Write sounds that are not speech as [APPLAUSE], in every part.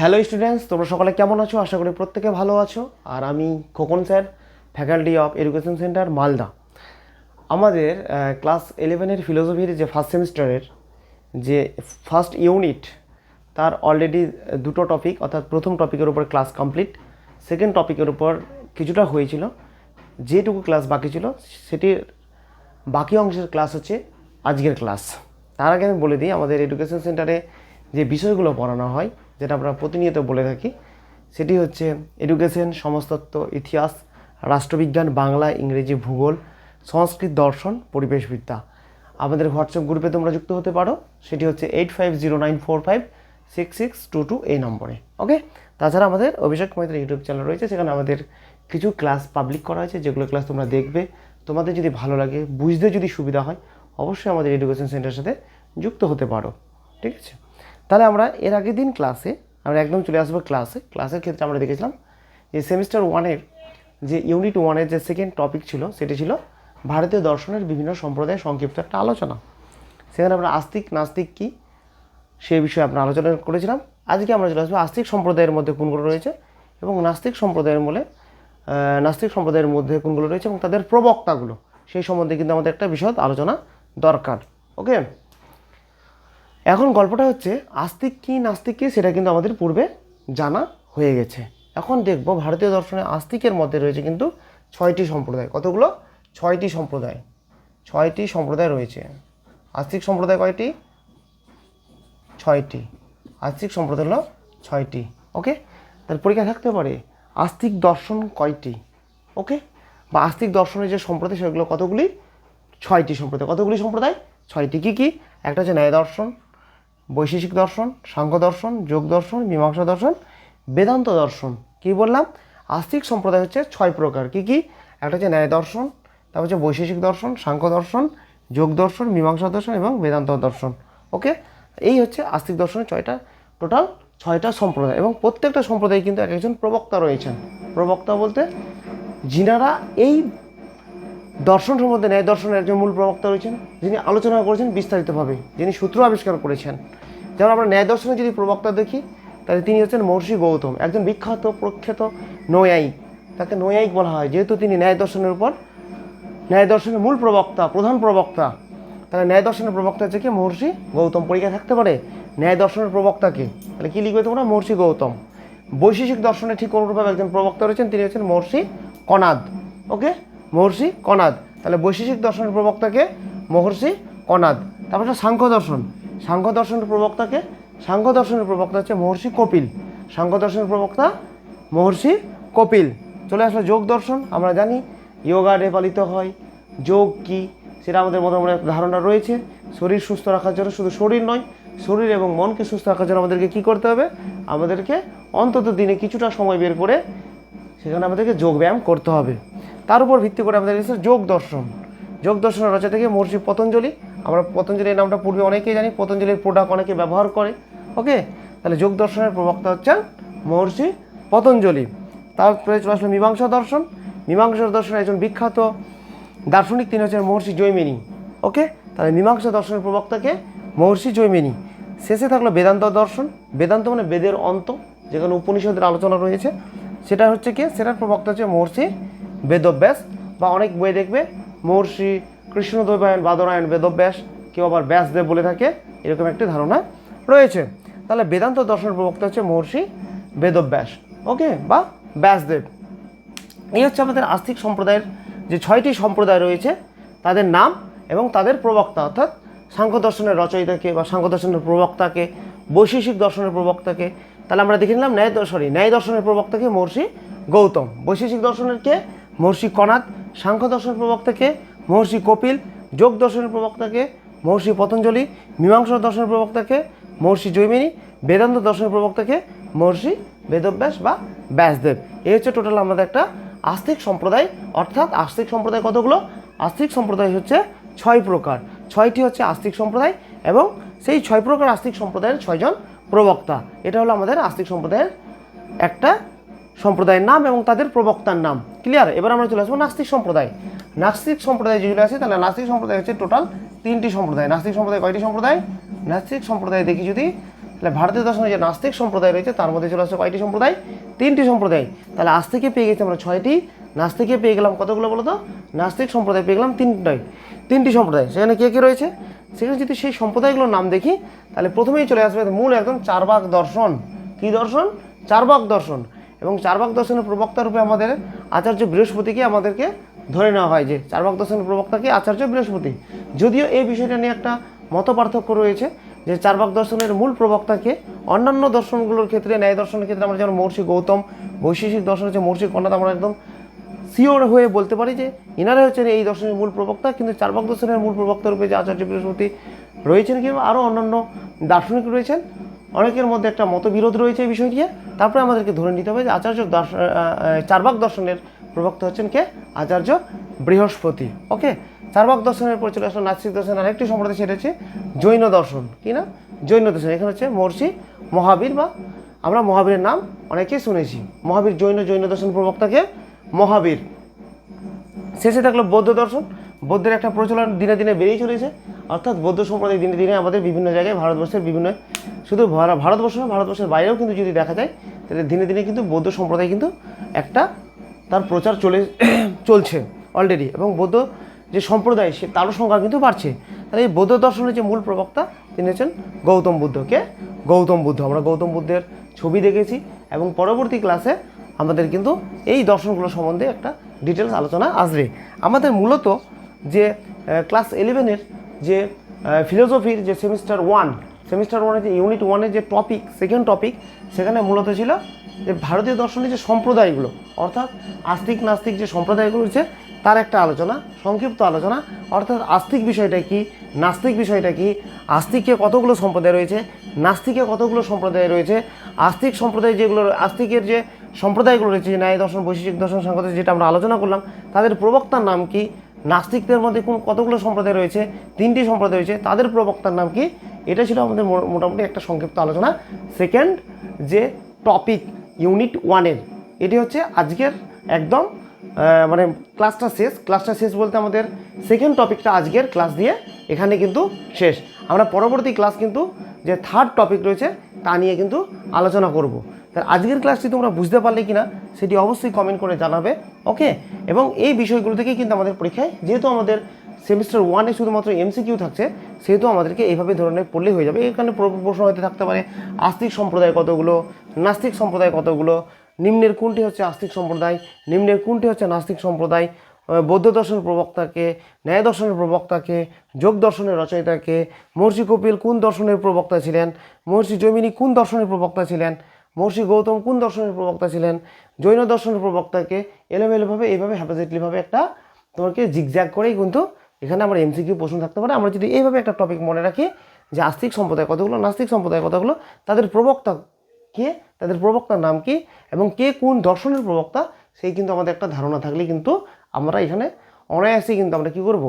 Hello students, তোমরা সকলে কেমন আছো? আশা করি প্রত্যেকে ভালো আছো। আর আমি Khokon sir faculty of education centre Malda. আমাদের ক্লাস ইলেভেনের ফিলোসফির যে ফার্স্ট সেমিস্টারের যে ফার্স্ট ইউনিট তার অলরেডি দুটো টপিক অর্থাৎ প্রথম টপিকের উপর ক্লাস কমপ্লিট সেকেন্ড টপিকের উপর কিছুটা হয়েছিল। যেটুকু ক্লাস বাকি ছিল, সেটির বাকি অংশের ক্লাস হচ্ছে আজকের ক্লাস তার আগে আমি বলে দিই, আমাদের এডুকেশন সেন্টারে যে বিষয়গুলো পড়ানো হয় যেটা আমরা প্রতিনিয়ত বলে থাকি, সেটি হচ্ছে এডুকেশন সমাজতত্ত্ব, ইতিহাস, রাষ্ট্রবিজ্ঞান, বাংলা, ইংরেজি ভূগোল, সংস্কৃত দর্শন, পরিবেশবিদ্যা। আমাদের হোয়াটসঅ্যাপ গ্রুপে তোমরা যুক্ত হতে পারো। সেটি হচ্ছে eight five zero nine four five six six two two এই নম্বরে। ওকে তাছাড়া আমাদের অভিষেক মৈত্র ইউটিউব চ্যানেল রয়েছে, সেখানে আমাদের কিছু ক্লাস পাবলিক করা হয়েছে, যেগুলো ক্লাস তোমরা দেখবে। তোমাদের যদি ভালো লাগে, বুঝতে যদি সুবিধা হয়, অবশ্যই আমাদের এডুকেশন সেন্টারের সাথে যুক্ত হতে পারো। ঠিক আছে? তাহলে আমরা এর আগের দিন ক্লাসে আমরা একদম চলে আসব ক্লাসে ক্লাসের ক্ষেত্রে আমরা দেখেছিলাম যে সেমিস্টার ওয়ানের যে ইউনিট ওয়ানের যে সেকেন্ড টপিক ছিল, সেটি ছিল ভারতীয় দর্শনের বিভিন্ন সম্প্রদায়ের সংক্ষিপ্ত একটা আলোচনা। সেখানে আমরা আস্তিক, নাস্তিক কী, সে বিষয়ে আমরা আলোচনা করেছিলাম। আজকে আমরা চলে আসব আস্তিক সম্প্রদায়ের মধ্যে কোনগুলো রয়েছে এবং নাস্তিক সম্প্রদায়ের মূলে নাস্তিক সম্প্রদায়ের মধ্যে কোনগুলো রয়েছে এবং তাদের প্রবক্তাগুলো। সেই সম্বন্ধে কিন্তু আমাদের একটা বিশদ আলোচনা দরকার। ওকে এখন গল্পটা হচ্ছে, আস্তিক কী নাস্তিক কী সেটা কিন্তু আমাদের পূর্বে জানা হয়ে গেছে। এখন দেখব ভারতীয় দর্শনে আস্তিকের মধ্যে রয়েছে কিন্তু ছয়টি সম্প্রদায়। কতগুলো? ছয়টি সম্প্রদায়। ছয়টি সম্প্রদায় রয়েছে। আস্তিক সম্প্রদায় কয়টি? ছয়টি। আস্তিক সম্প্রদায় হলো ছয়টি। ওকে? তাহলে পরীক্ষা থাকতে পারে, আস্তিক দর্শন কয়টি? ওকে? বা আস্তিক দর্শনের যে সম্প্রদায় সেগুলো কতগুলি? ছয়টি সম্প্রদায়। কতগুলি সম্প্রদায়? ছয়টি। কী কী? একটা হচ্ছে ন্যায় দর্শন বৈশেষিক দর্শন সাংখ্য দর্শন, যোগ দর্শন, মীমাংসা দর্শন, বেদান্ত দর্শন। কি বললাম? আস্তিক সম্প্রদায় হচ্ছে ছয় প্রকার। কি কি? একটা হচ্ছে ন্যায় দর্শন, তারপর হচ্ছে বৈশেষিক দর্শন সাংখ্য দর্শন, যোগ দর্শন, মীমাংসা দর্শন এবং বেদান্ত দর্শন। ওকে? এই হচ্ছে আস্তিক দর্শনের ছয়টা, টোটাল ছয়টা সম্প্রদায় এবং প্রত্যেকটা সম্প্রদায়ে কিন্তু এক একজন প্রবক্তা রয়েছেন। প্রবক্তা বলতে যিনারা এই দর্শন সম্বন্ধে ন্যায় দর্শনের একজন মূল প্রবক্তা রয়েছেন, যিনি আলোচনা করেছেন বিস্তারিতভাবে, যিনি সূত্র আবিষ্কার করেছেন। যেমন আমরা ন্যায় দর্শনে যদি প্রবক্তা দেখি, তাহলে তিনি হচ্ছেন মহর্ষি গৌতম, একজন বিখ্যাত, প্রখ্যাত নৈয়ায়িক। তাকে নৈয়ায়িক বলা হয়। যেহেতু তিনি ন্যায় দর্শনের উপর, ন্যায় দর্শনের মূল প্রবক্তা, প্রধান প্রবক্তা, তাহলে ন্যায় দর্শনের প্রবক্তা হচ্ছে কি? মহর্ষি গৌতম। পরীক্ষা থাকতে পারে ন্যায় দর্শনের প্রবক্তাকে। তাহলে কী লিখবে তোমরা? মহর্ষি গৌতম। বৈশেষিক দর্শনে ঠিক অনুরূপভাবে একজন প্রবক্তা রয়েছেন? তিনি হচ্ছেন মহর্ষি কনাদ ওকে? মহর্ষি কনাদ তাহলে বৈশেষিক দর্শনের প্রবক্তাকে মহর্ষি কনাদ তারপর সাংখ্য দর্শন। সাংখ্য দর্শনের প্রবক্তাকে? সাংখ্য দর্শনের প্রবক্তা হচ্ছে মহর্ষি কপিল। সাংখ্য দর্শনের প্রবক্তা মহর্ষি কপিল। চলে আসলো যোগ দর্শন, আমরা জানি যোগা ডে পালিত হয়। যোগ কি? সেটা আমাদের মোটামুটি ধারণা রয়েছে। শরীর সুস্থ রাখার জন্য শুধু শরীর নয়, শরীর এবং মনকে সুস্থ রাখার জন্য আমাদেরকে কী করতে হবে? আমাদেরকে অন্তত দিনে কিছুটা সময় বের করে সেখানে আমাদেরকে যোগ ব্যায়াম করতে হবে। তার উপর ভিত্তি করে আমাদের যোগ দর্শন। যোগ দর্শনের রচনা থেকে মহর্ষি পতঞ্জলি আমরা পতঞ্জলির নামটা পূর্বে অনেকেই জানি, পতঞ্জলির প্রোডাক্ট অনেকে ব্যবহার করে ওকে তাহলে যোগ দর্শনের প্রবক্তা হচ্ছেন মহর্ষি পতঞ্জলি। তারপরে চলে আসলো মীমাংসা দর্শন। মীমাংসা দর্শনের একজন বিখ্যাত দার্শনিক, তিনি হচ্ছেন মহর্ষি জৈমিনী ওকে তাহলে মীমাংসা দর্শনের প্রবক্তাকে মহর্ষি জৈমিনী। শেষে থাকল বেদান্ত দর্শন। বেদান্ত মানে বেদের অন্ত, যেখানে উপনিষদের আলোচনা রয়েছে। সেটা হচ্ছে কি? সেটার প্রবক্তা হচ্ছে মহর্ষি বেদব্যাস, বা অনেক বই দেখবে, মহর্ষি কৃষ্ণদ্বৈপায়ন, বাদরায়ণ, বেদব্যাস কেউ আবার ব্যাসদেব বলে থাকে, এরকম একটি ধারণা রয়েছে। তাহলে বেদান্ত দর্শনের প্রবক্তা হচ্ছে মহর্ষি বেদব্যাস। ওকে, বা ব্যাসদেব। এই হচ্ছে আমাদের আস্তিক সম্প্রদায়ের যে ছয়টি সম্প্রদায় রয়েছে, তাদের নাম এবং তাদের প্রবক্তা। অর্থাৎ সাংখ্য দর্শনের রচয়িতাকে বা সাংখ্য দর্শনের প্রবক্তাকে, বৈশেষিক দর্শনের প্রবক্তাকে, তাহলে আমরা দেখে নিলাম ন্যায় সরি ন্যায় দর্শনের প্রবক্তাকে মহর্ষি গৌতম। বৈশেষিক দর্শনের কে? মহর্ষি কনাদ সাংখ্য দর্শনের প্রবক্তাকে মহর্ষি কপিল, যোগ দর্শনের প্রবক্তাকে মহর্ষি পতঞ্জলি, মীমাংসা দর্শনের প্রবক্তাকে মহর্ষি জৈমিনী, বেদান্ত দর্শনের প্রবক্তাকে মহর্ষি বেদব্যাস বা ব্যাসদেব। এই হচ্ছে টোটাল আমাদের একটা আস্তিক সম্প্রদায়, অর্থাৎ আস্তিক সম্প্রদায় কতগুলো? আস্তিক সম্প্রদায় হচ্ছে ছয় প্রকার। ছয়টি হচ্ছে আস্তিক সম্প্রদায় এবং সেই ছয় প্রকার আস্তিক সম্প্রদায়ের ছয়জন প্রবক্তা। এটা হলো আমাদের আস্তিক সম্প্রদায়ের একটা সম্প্রদায়ের নাম এবং তাদের প্রবক্তার নাম। ক্লিয়ার এবার আমরা চলে আসব নাস্তিক সম্প্রদায়। নাস্তিক সম্প্রদায় যেগুলো আছে তাহলে নাস্তিক সম্প্রদায় হচ্ছে টোটাল তিনটি সম্প্রদায়। নাস্তিক সম্প্রদায় কয়টি সম্প্রদায়? নাস্তিক সম্প্রদায় দেখি যদি, তাহলে ভারতীয় দর্শনে যে নাস্তিক সম্প্রদায় রয়েছে, তার মধ্যে চলে আসছে কয়টি সম্প্রদায়? তিনটি সম্প্রদায়। তাহলে আজ থেকে পেয়ে গেছি আমরা ছয়টি। নাস্তিকে পেয়ে গেলাম কতগুলো বলো তো? নাস্তিক সম্প্রদায় পেয়ে গেলাম তিনটাই তিনটি সম্প্রদায়। সেখানে কে কে রয়েছে? সেখানে যদি সেই সম্প্রদায়গুলোর নাম দেখি, তাহলে প্রথমেই চলে আসবে মূল একদম চারবাক দর্শন। কি দর্শন? চারবাক দর্শন। এবং চারবাক দর্শনের প্রবক্তা রূপে আমাদের আচার্য বৃহস্পতিকে আমাদেরকে ধরে নেওয়া হয় যে চারবাক দর্শনের প্রবক্তাকে আচার্য বৃহস্পতি। যদিও এই বিষয়টা নিয়ে একটা মত পার্থক্য রয়েছে যে চারবাক দর্শনের মূল প্রবক্তাকে অন্যান্য দর্শনগুলোর ক্ষেত্রে, ন্যায় দর্শনের ক্ষেত্রে আমরা যেমন মহর্ষি গৌতম, বৈশেষিক দর্শন হচ্ছে মহর্ষি কন্যাদ আমরা একদম সিওর হয়ে বলতে পারি যে ইনারা হচ্ছেন এই দর্শনের মূল প্রবক্তা, কিন্তু চারবাক দর্শনের মূল প্রবক্তা রূপে যে আচার্য বৃহস্পতি রয়েছেন কিংবা আরও অন্যান্য দার্শনিক রয়েছেন, অনেকের মধ্যে একটা মতবিরোধ রয়েছে এই বিষয় নিয়ে তারপরে আমাদেরকে ধরে নিতে হবে যে আচার্য দর্শ- আহ, আহ, চারবাক দর্শনের প্রবক্তা হচ্ছেন কে? আচার্য বৃহস্পতি। ওকে? চারবাক দর্শনের পর চলে আসলো নাস্তিক দর্শন আরেকটি সম্প্রদায় সেটা হচ্ছে জৈন দর্শন। কি না? জৈন দর্শন। এখানে হচ্ছে মহর্ষি মহাবীর বা আমরা মহাবীরের নাম অনেকেই শুনেছি। মহাবীর জৈন জৈন দর্শন প্রবক্তাকে মহাবীর। শেষে থাকল বৌদ্ধ দর্শন। বৌদ্ধের একটা প্রচলন দিনে দিনে বেড়েই চলেছে। অর্থাৎ বৌদ্ধ সম্প্রদায় দিনে দিনে আমাদের বিভিন্ন জায়গায় ভারতবর্ষের বিভিন্ন, শুধু ভারতবর্ষ ভারতবর্ষের বাইরেও কিন্তু যদি দেখা যায়, তাহলে দিনে দিনে কিন্তু বৌদ্ধ সম্প্রদায় কিন্তু একটা তার প্রচার চলে, [CLEARS THROAT] চলছে অলরেডি এবং বৌদ্ধ যে সম্প্রদায়, সে তারও সংখ্যা কিন্তু বাড়ছে। তাহলে এই বৌদ্ধ দর্শনের যে মূল প্রবক্তা, তিনি হচ্ছেন গৌতম বুদ্ধকে গৌতম বুদ্ধ। আমরা গৌতম বুদ্ধের ছবি দেখেছি এবং পরবর্তী ক্লাসে আমাদের কিন্তু এই দর্শনগুলো সম্বন্ধে একটা ডিটেলস আলোচনা আসবে। আমাদের মূলত যে ক্লাস ইলেভেনের যে ফিলোসফির যে সেমিস্টার ওয়ান সেমিস্টার ওয়ানের যে ইউনিট ওয়ানের যে টপিক সেকেন্ড টপিক সেখানে মূলত ছিল যে ভারতীয় দর্শনের যে সম্প্রদায়গুলো, অর্থাৎ আস্তিক নাস্তিক যে সম্প্রদায়গুলো রয়েছে, তার একটা আলোচনা, সংক্ষিপ্ত আলোচনা, অর্থাৎ আস্তিক বিষয়টা কি, নাস্তিক বিষয়টা কি আস্তিকে কতগুলো সম্প্রদায় রয়েছে, নাস্তিকে কতগুলো সম্প্রদায় রয়েছে, আস্তিক সম্প্রদায় যেগুলো, আস্তিকের যে সম্প্রদায়গুলো রয়েছে ন্যায় দর্শন, বৈশিষ্ট্য দর্শন সাংগত যেটা আমরা আলোচনা করলাম, তাদের প্রবক্তার নাম কি নাস্তিকদের মধ্যে কোন কতগুলো সম্প্রদায় রয়েছে, তিনটি সম্প্রদায় রয়েছে, তাদের প্রবক্তার নাম কি? এটা ছিল আমাদের মোটামুটি একটা সংক্ষিপ্ত আলোচনা। সেকেন্ড যে টপিক ইউনিট ওয়ানের এটি হচ্ছে আজকের একদম মানে ক্লাসটা শেষ। ক্লাসটা শেষ বলতে আমাদের সেকেন্ড টপিকটা আজকের ক্লাস দিয়ে এখানে কিন্তু শেষ। আমরা পরবর্তী ক্লাস কিন্তু যে থার্ড টপিক রয়েছে, তা নিয়ে কিন্তু আলোচনা করব। তার আজকের ক্লাসটি তোমরা বুঝতে পারলে কিনা, সেটি অবশ্যই কমেন্ট করে জানাবে ওকে এবং এই বিষয়গুলো থেকেই কিন্তু আমাদের পরীক্ষায়, যেহেতু আমাদের সেমিস্টার ওয়ানে শুধুমাত্র এমসিকিউ থাকছে, সেহেতু আমাদেরকে এইভাবে ধরনের পড়লেই হয়ে যাবে। এখানে প্র- প্রশ্ন হতে থাকতে পারে, আস্তিক সম্প্রদায় কতগুলো, নাস্তিক সম্প্রদায় কতগুলো, নিম্নের কোনটি হচ্ছে আস্তিক সম্প্রদায়, নিম্নের কোনটি হচ্ছে নাস্তিক সম্প্রদায় বৌদ্ধ দর্শনের প্রবক্তাকে, ন্যায় দর্শনের প্রবক্তাকে, যোগ দর্শনের রচয়িতাকে, মহর্ষি কপিল কোন দর্শনের প্রবক্তা ছিলেন, মহর্ষি জৈমিনী কোন দর্শনের প্রবক্তা ছিলেন মহর্ষি গৌতম কোন দর্শনের প্রবক্তা ছিলেন? জৈন দর্শনের প্রবক্তাকে এলোমেলোভাবে, এইভাবে হ্যাপাজেটলিভাবে একটা তোমাকে জিগজ্যাগ করেই কিন্তু এখানে আমার এমসিকিউ প্রশ্ন থাকতে পারে। আমরা যদি এইভাবে একটা টপিক মনে রাখি যে আস্তিক সম্প্রদায় কতগুলো, নাস্তিক সম্প্রদায় কতগুলো, তাদের প্রবক্তা কে, তাদের প্রবক্তার নাম কি এবং কে কোন দর্শনের প্রবক্তা, সেই কিন্তু আমাদের একটা ধারণা থাকলে কিন্তু আমরা এখানে অনায়াসেই কিন্তু আমরা কি করব?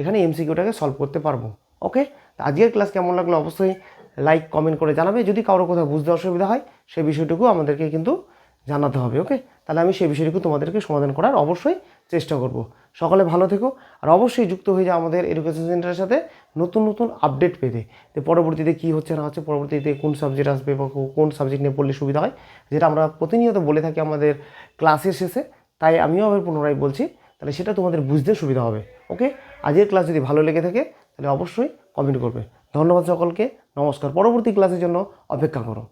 এখানে এমসিকিউটাকে সলভ করতে পারব। ওকে আজকের ক্লাস কেমন লাগল? অবশ্যই লাইক কমেন্ট করে জানাবে। যদি কারও কোথাও বুঝতে অসুবিধা হয় সেই বিষয়টুকু আমাদেরকে কিন্তু জানাতে হবে ওকে তাহলে আমি সেই বিষয়টুকু তোমাদেরকে সমাধান করার অবশ্যই চেষ্টা করব। সকলে ভালো থেকো, আর অবশ্যই যুক্ত হয়ে যাও আমাদের এডুকেশন সেন্টারের সাথে নতুন নতুন আপডেট পেতে। যে পরবর্তীতে কী হচ্ছে, না হচ্ছে, পরবর্তীতে কোন সাবজেক্ট আসবে বা কোন সাবজেক্ট নিয়ে পড়লে সুবিধা হয়, যেটা আমরা প্রতিনিয়ত বলে থাকি আমাদের ক্লাসের শেষে, তাই আমিও আবার পুনরায় বলছি, তাহলে সেটা তোমাদের বুঝতে সুবিধা হবে ওকে আজকের ক্লাস যদি ভালো লেগে থাকে, তাহলে অবশ্যই কমেন্ট করবে। ধন্যবাদ সকলকে নমস্কার পরবর্তী ক্লাসের জন্য অপেক্ষা করো।